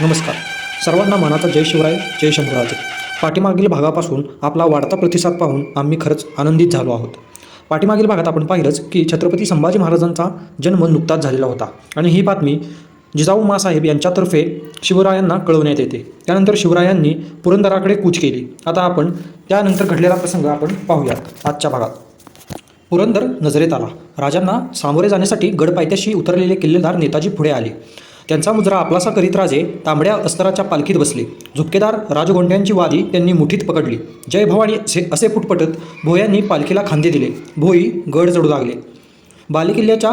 नमस्कार. सर्वांना मनाचा जय शिवराय जय शंभूराजे. पाठीमागील भागापासून आपला वाढता प्रतिसाद पाहून आम्ही खरंच आनंदित झालो आहोत. पाठीमागील भागात आपण पाहिलंच की छत्रपती संभाजी महाराजांचा जन्म नुकताच झालेला होता. आणि ही बातमी जिजाऊ मासाहेब यांच्यातर्फे शिवरायांना कळवण्यात येते. त्यानंतर शिवरायांनी पुरंदराकडे कूच केली. आता आपण त्यानंतर घडलेला प्रसंग आपण पाहूयात आजच्या भागात. पुरंदर नजरेत आला. राजांना सामोरे जाण्यासाठी गडपायथ्याशी उतरलेले किल्लेदार नेताजी पुढे आले. त्यांचा मुजरा आपलासा करीत राजे तांबड्या अस्तराच्या पालखीत बसले. झुपकेदार राजगोंड्यांची वादी त्यांनी मुठीत पकडली. जय भवानी असे असे फुटपटत भोयांनी पालखीला खांदे दिले. भोई गड चढू लागले. बालेकिल्ल्याच्या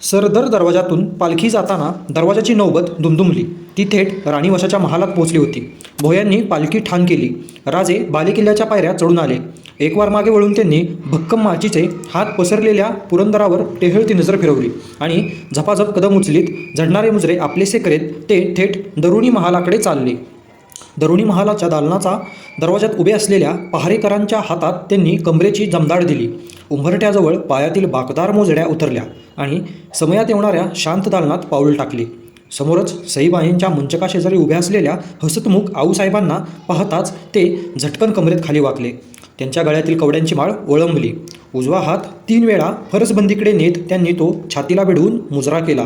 सरदर दरवाजातून पालखी जाताना दरवाजाची नौबत दुमदुमली. ती थेट राणीवशाच्या महालात पोहोचली होती. भोयांनी पालखी ठाण केली. राजे बालेकिल्ल्याच्या पायऱ्या चढून आले. एक वार मागे वळून त्यांनी भक्कम माचीचे हात पसरलेल्या पुरंदरावर टेहळती नजर फिरवली आणि झपाझप कदम उचलीत झडणारे मुजरे आपलेसे करीत ते थेट दरुणी महालाकडे चालले. दरुणी महालाच्या दालनाचा दरवाजात उभे असलेल्या पहारेकरांच्या हातात त्यांनी कमरेची जमदाड दिली. उंबरट्याजवळ पायातील बाकदार मोजड्या उतरल्या आणि समयात येणाऱ्या शांत दालनात पाऊल टाकले. समोरच सईबाईंच्या मंचका शेजारी उभ्या असलेल्या हसतमुख आऊसाहेबांना पाहताच ते झटकन कमरेत खाली वाकले. त्यांच्या गळ्यातील कवड्यांची माळ ओळंबली उजवा हात तीन वेळा फरसबंदीकडे नेत त्यांनी तो छातीला भिडवून मुजरा केला.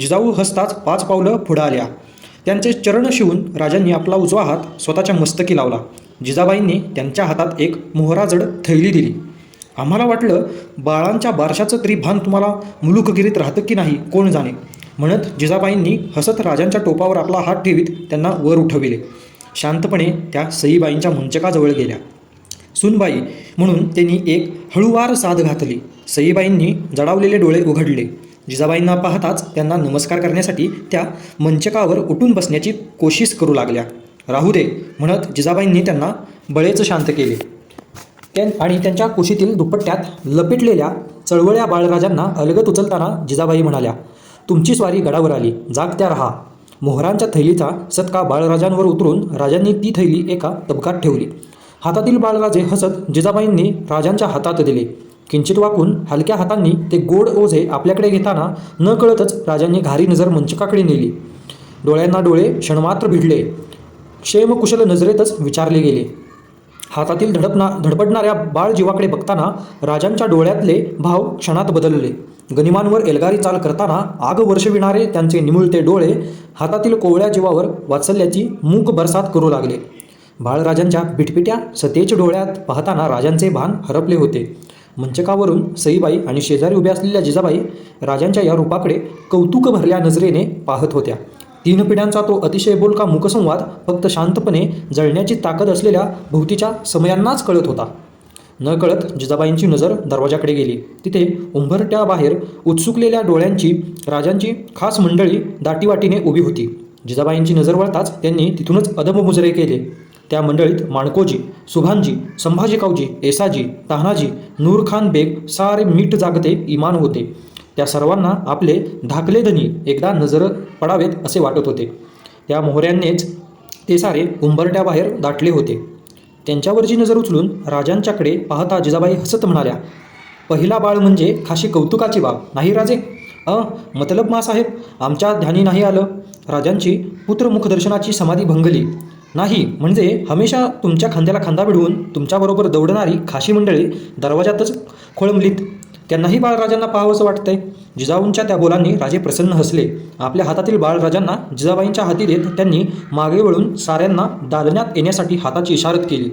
जिजाऊ हसताच पाच पावलं पुढं आल्या. त्यांचे चरण शिवून राजांनी आपला उजवा हात स्वतःच्या मस्तकी लावला. जिजाबाईंनी त्यांच्या हातात एक मोहराजड थैली दिली. आम्हाला वाटलं बाळांच्या बारशाचं तरी भान तुम्हाला मुलुकगिरीत राहतं की नाही कोण जाणे? म्हणत जिजाबाईंनी हसत राजांच्या टोपावर आपला हात ठेवीत त्यांना वर उठविले. शांतपणे त्या सईबाईंच्या मुंचकाजवळ गेल्या. सुनबाई म्हणून त्यांनी एक हळूवार साध घातली. सईबाईंनी जडावलेले डोळे उघडले. जिजाबाईंना पाहताच त्यांना नमस्कार करण्यासाठी त्या मंचकावर उठून बसण्याची कोशिश करू लागल्या. राहू दे म्हणत जिजाबाईंनी त्यांना बळेच शांत केले. त्यां आणि त्यांच्या कुशीतील दुपट्ट्यात लपेटलेल्या चळवळ्या बाळराजांना अलगत उचलताना जिजाबाई म्हणाल्या तुमची स्वारी गडावर आली जागत्या रहा. मोहरांच्या थैलीचा सत्का बाळराजांवर उतरून राजांनी ती थैली एका तबकात ठेवली. हातातील बाळराजे हसत जिजाबाईंनी राजांच्या हातात दिले. किंचित वाकून हलक्या हातांनी ते गोड ओझे आपल्याकडे घेताना न कळतच राजांनी घारी नजर मंचकाकडे नेली. डोळ्यांना डोळे क्षणमात्र भिडले. क्षेमकुशल नजरेतच विचारले गेले. हातातील धडपना धडपडणाऱ्या बाळ जीवाकडे बघताना राजांच्या डोळ्यातले भाव क्षणात बदलले. गनिमांवर एल्गारी चाल करताना आग वर्षविणारे त्यांचे निमुळते डोळे हातातील कोवळ्या जीवावर वात्सल्याची मूक बरसात करू लागले. बाळराजांच्या पिटपिट्या सतेज डोळ्यात पाहताना राजांचे भान हरपले होते. मंचकावरून सईबाई आणि शेजारी उभ्या असलेल्या जिजाबाई राजांच्या या रूपाकडे कौतुक भरल्या नजरेने पाहत होत्या. तीन पिढ्यांचा तो अतिशय बोलका मुखसंवाद फक्त शांतपणे जळण्याची ताकद असलेल्या भोवतीच्या समयांनाच कळत होता. न कळत जिजाबाईंची नजर दरवाजाकडे गेली. तिथे उंभरट्याबाहेर उत्सुकलेल्या डोळ्यांची राजांची खास मंडळी दाटीवाटीने उभी होती. जिजाबाईंची नजर वळताच त्यांनी तिथूनच अदबमुजरे केले. त्या मंडळीत माणकोजी सुभानजी संभाजीकावजी एसाजी तान्हाजी नूरखान बेग सारे मीठ जागते इमान होते. त्या सर्वांना आपले धाकले धनी एकदा नजर पडावेत असे वाटत होते. त्या मोहऱ्यांनीच ते सारे उंबरट्याबाहेर दाटले होते. त्यांच्यावरची नजर उचलून राजांच्याकडे पाहता जिजाबाई हसत म्हणाल्या पहिला बाळ म्हणजे खाशी कौतुकाची बाब नाही राजे? अ मतलब मासाहेब आमच्या ध्यानी नाही आलं. राजांची पुत्रमुखदर्शनाची समाधी भंगली. नाही म्हणजे हमेशा तुमच्या खांद्याला खांदा भिडवून तुमच्याबरोबर दौडणारी खाशी मंडळी दरवाजातच खोळंबलीत. त्यांनाही बाळराजांना पाहावंसं वाटतंय. जिजाऊंच्या त्या बोलांनी राजे प्रसन्न हसले. आपल्या हातातील बाळराजांना जिजाबाईंच्या हाती देत त्यांनी मागे वळून साऱ्यांना दालण्यात येण्यासाठी हाताची इशारत केली.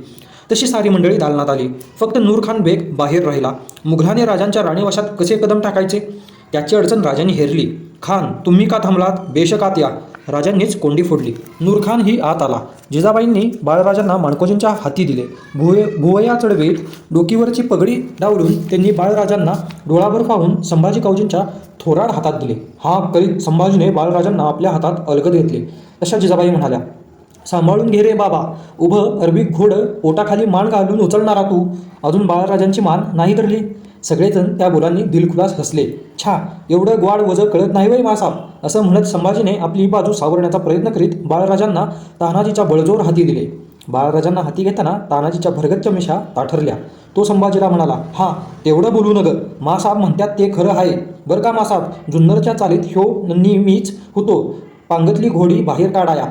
तशी सारी मंडळी दालनात आली. फक्त नूरखान बेग बाहेर राहिला. मुघलाने राजांच्या राणीवशात कसे कदम टाकायचे? त्याची अडचण राजांनी हेरली. खान तुम्ही का थांबलात? बेशकात या. राजांनीच कोंडी फोडली. नूरखान ही आत आला. जिजाबाईंनी बाळराजांना माणकोजींच्या हाती दिले. भुवय भुवया चढवीत डोकीवरची पगडी डावलून त्यांनी बाळराजांना डोळाभर पाहून संभाजी काऊजींच्या थोराड हातात दिले. हा करीत संभाजीने बाळराजांना आपल्या हातात अलगद घेतले. अशा जिजाबाई म्हणाल्या सांभाळून घे रे बाबा. उभं अरबी घोडं पोटाखाली मान घालून उचलणारा तू. अजून बाळराजांची मान नाही धरली. सगळेजण त्या बोलांनी दिलखुलास हसले. छा एवढं ग्वाड वजं कळत नाही वय मासाप असं म्हणत संभाजीने आपली बाजू सावरण्याचा प्रयत्न करीत बाळराजांना तानाजीच्या बळजोर हाती दिले. बाळराजांना हाती घेताना तानाजीच्या भरगच्च मिशा ताठरल्या. तो संभाजीला म्हणाला हा तेवढं बोलू नग. मासाब म्हणतात ते खरं आहे. बरं का मासाब जुन्नरच्या चालीत ह्यो नेहमीच होतो. पांगतली घोडी बाहेर काढाया.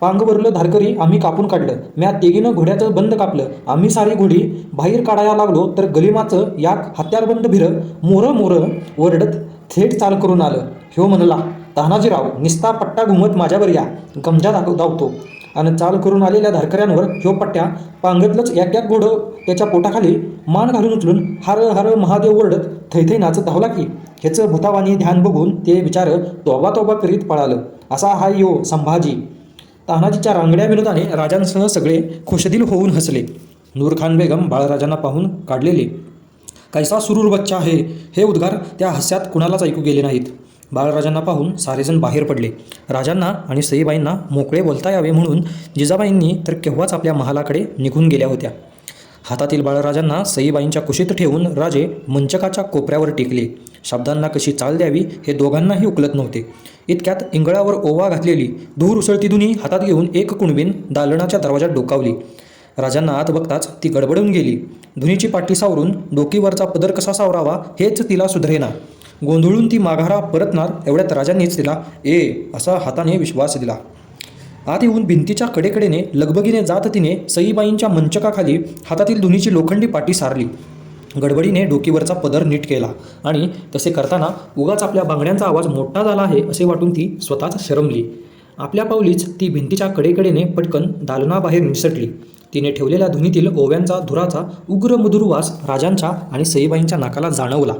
पांग भरलं धारकरी आम्ही कापून काढलं. म्या तेगीनं घोड्याचं बंद कापलं. आम्ही सारी घोडी बाहेर काढायला लागलो तर गलिमाचं याक हत्यारबंद भिर मोरं मोरं ओरडत थेट चाल करून आलं. ह्यो म्हणला तानाजीराव निस्ता पट्टा घुमत माझ्यावर या. गमजा दाखव धावतो. आणि चाल करून आलेल्या धारकऱ्यांवर ह्यो पट्ट्या पांगतलंच एक एक घोडं त्याच्या पोटाखाली मान घालून उचलून हर हर महादेव ओरडत थैथै नाचत धावला की ह्याचं भूतावानी ध्यान बघून ते विचार तोबा तोबा करीत पळालं. असा हा यो संभाजी. तानाजीच्या रांगड्या विनोदाने राजांसह सगळे खुशदिल होऊन हसले. नूरखान बेगम बाळराजांना पाहून काढलेले. कैसा सुरूर बच्चा आहे हे उद्गार त्या हास्यात कुणालाच ऐकू गेले नाहीत बाळराजांना पाहून सारेजण बाहेर पडले. राजांना आणि सईबाईंना मोकळे बोलता यावे म्हणून जिजाबाईंनी तर केव्हाच आपल्या महालाकडे निघून गेल्या होत्या. हातातील बाळराजांना सईबाईंच्या कुशीत ठेवून राजे मंचकाच्या कोपऱ्यावर टेकले. शब्दांना कशी चाल द्यावी हे दोघांनाही उकलत नव्हते. इतक्यात इंगळावर ओवा घातलेली धूर उसळती दुनी हातात घेऊन एक कुणबीन दालनाच्या दरवाजात डोकावली. राजांना आत बघताच ती गडबडून गेली. धुनीची पाठी सावरून डोकीवरचा पदर कसा सावरावा हेच तिला सुधरेना. गोंधळून ती माघारा परतणार एवढ्यात राजांनीच तिला ए असा हाताने विश्वास दिला. आत येऊन भिंतीच्या कडेकडेने लगबगीने जात तिने सईबाईंच्या मंचकाखाली हातातील धुनीची लोखंडी पाटी सारली. गडबडीने डोकीवरचा पदर नीट केला आणि तसे करताना उगाच आपल्या बांगड्यांचा आवाज मोठा झाला आहे असे वाटून ती स्वतःच शरमली. आपल्या पावलीच ती भिंतीच्या कडेकडेने पटकन दालनाबाहेर निसटली. तिने ठेवलेल्या धुनीतील ओव्यांचा धुराचा उग्र मधुर वास राजांच्या आणि सईबाईंच्या नाकाला जाणवला.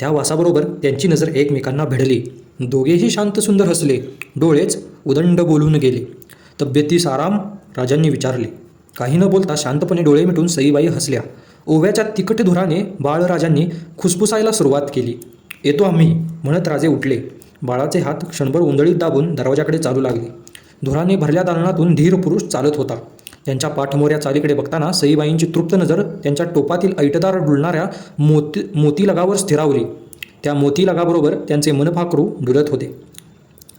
त्या वासाबरोबर त्यांची नजर एकमेकांना भिडली. दोघेही शांत सुंदर हसले. डोळेच उदंड बोलून गेले. तब्येतीस आराम राजांनी विचारले. काही न बोलता शांतपणे डोळे मिटून सईबाई हसल्या. ओव्याच्या तिकट धुराने बाळराजांनी खुसफुसायला सुरुवात केली. येतो आम्ही म्हणत राजे उठले. बाळाचे हात क्षणभर उंदळीत दाबून दरवाजाकडे चालू लागले. धुराने भरल्या दालनातून धीर पुरुष चालत होता. त्यांच्या पाठमोऱ्या चालीकडे बघताना सईबाईंची तृप्त नजर त्यांच्या टोपातील ऐटदार डुलणाऱ्या मोती मोतीलगावर स्थिरावली. त्या मोतीलगाबरोबर त्यांचे मनफाकरू डुलत होते.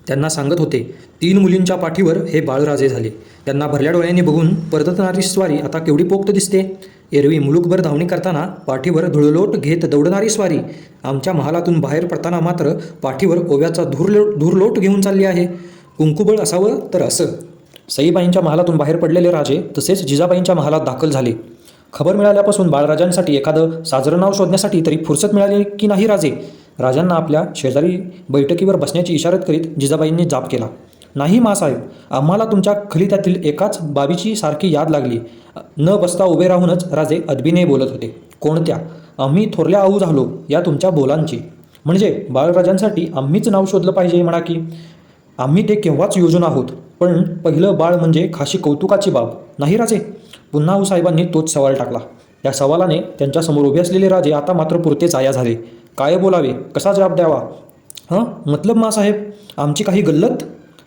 त्यांना सांगत होते तीन मुलींच्या पाठीवर हे बाळराजे झाले. त्यांना भरल्या डोळ्यांनी बघून परतणारी स्वारी आता केवढी पोक्त दिसते. एरवी मुलुकभर धावणी करताना पाठीवर धुळलोट घेत दौडणारी स्वारी आमच्या महालातून बाहेर पडताना मात्र पाठीवर ओव्याचा धुरलो धुरलोट घेऊन चालली आहे. कुंकुबळ असावं तर असं. सईबाईंच्या महालातून बाहेर पडलेले राजे तसेच जिजाबाईंच्या महालात दाखल झाले. खबर मिळाल्यापासून बाळराजांसाठी एखादं साजरं नाव शोधण्यासाठी तरी फुरसत मिळाली की नाही राजे? राजांना आपल्या शेजारी बैठकीवर बसण्याची इशारत करीत जिजाबाईंनी जाप केला. नाही मासाहेब आम्हाला तुमच्या खलित्यातील एकाच बाबीची सारखी याद लागली. न बसता उभे राहूनच राजे अदबीने बोलत होते. कोणत्या? आम्ही थोरल्या आऊ झालो या तुमच्या बोलांची. म्हणजे बाळराजांसाठी आम्हीच नाव शोधलं पाहिजे म्हणा की. आम्ही ते केव्हाच योजून आहोत. पण पहिलं बाळ म्हणजे खाशी कौतुकाची बाब नाही राजे पुन्हा साहेबांनी तोच सवाल टाकला. या सवालाने त्यांच्यासमोर उभे असलेले राजे आता मात्र पुरते जाया झाले. काय बोलावे? कसा जबाब द्यावा? हां? मतलब मासाहेब आमची काही गल्लत?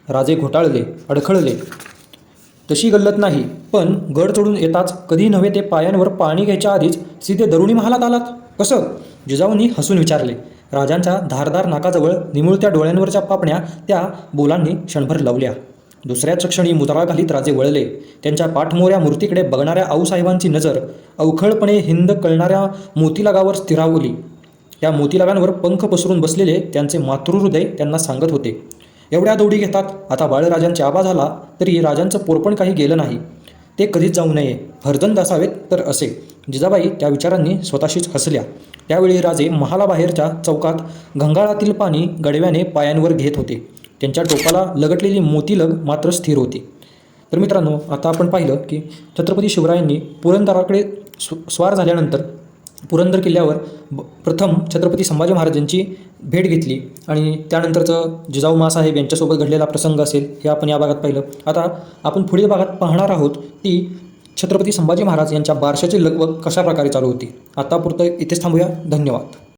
राजे घोटाळले अडखळले. तशी गल्लत नाही पण गड चढून येताच कधी नव्हे ते पायांवर पाणी घ्यायच्या आधीच सीधे दरुणी महालात आलात? कसं? जिजाऊंनी हसून विचारले. राजांच्या धारदार नाकाजवळ निमुळत्या डोळ्यांवरच्या पापण्या त्या बोलांनी क्षणभर लावल्या. दुसऱ्याच क्षणी मुद्रा घालीत राजे वळले. त्यांच्या पाठमोऱ्या मूर्तीकडे बघणाऱ्या आऊसाहेबांची नजर अवखळपणे हिंद कळणाऱ्या मोतीलागावर स्थिरावली. त्या मोतीलागांवर पंख पसरून बसलेले त्यांचे मातृहृदय त्यांना सांगत होते. एवढ्या दौडी घेतात. आता बाळराजांचे आबा झाला तरी राजांचं पोरपण काही गेलं नाही. ते कधीच जाऊ नये. हरदंद असावेत तर असे. जिजाबाई त्या विचारांनी स्वतःशीच हसल्या. त्यावेळी राजे महालाबाहेरच्या चौकात घंगाळातील पाणी गडव्याने पायांवर घेत होते. त्यांच्या टोकाला लगटलेली मोतीलग मात्र स्थिर होती. तर मित्रांनो आता आपण पाहिलं की छत्रपती शिवरायांनी पुरंदराकडे स्व स्वार झाल्यानंतर पुरंदर किल्ल्यावर ब प्रथम छत्रपती संभाजी महाराजांची भेट घेतली आणि त्यानंतरचं जिजाऊ मासाहेब यांच्यासोबत घडलेला प्रसंग असेल हे आपण या भागात पाहिलं. आता आपण पुढील भागात पाहणार आहोत ती छत्रपती संभाजी महाराज यांच्या बारशाची लगबग कशा प्रकारे चालू होती. आतापुरतं इथेच थांबूया. धन्यवाद.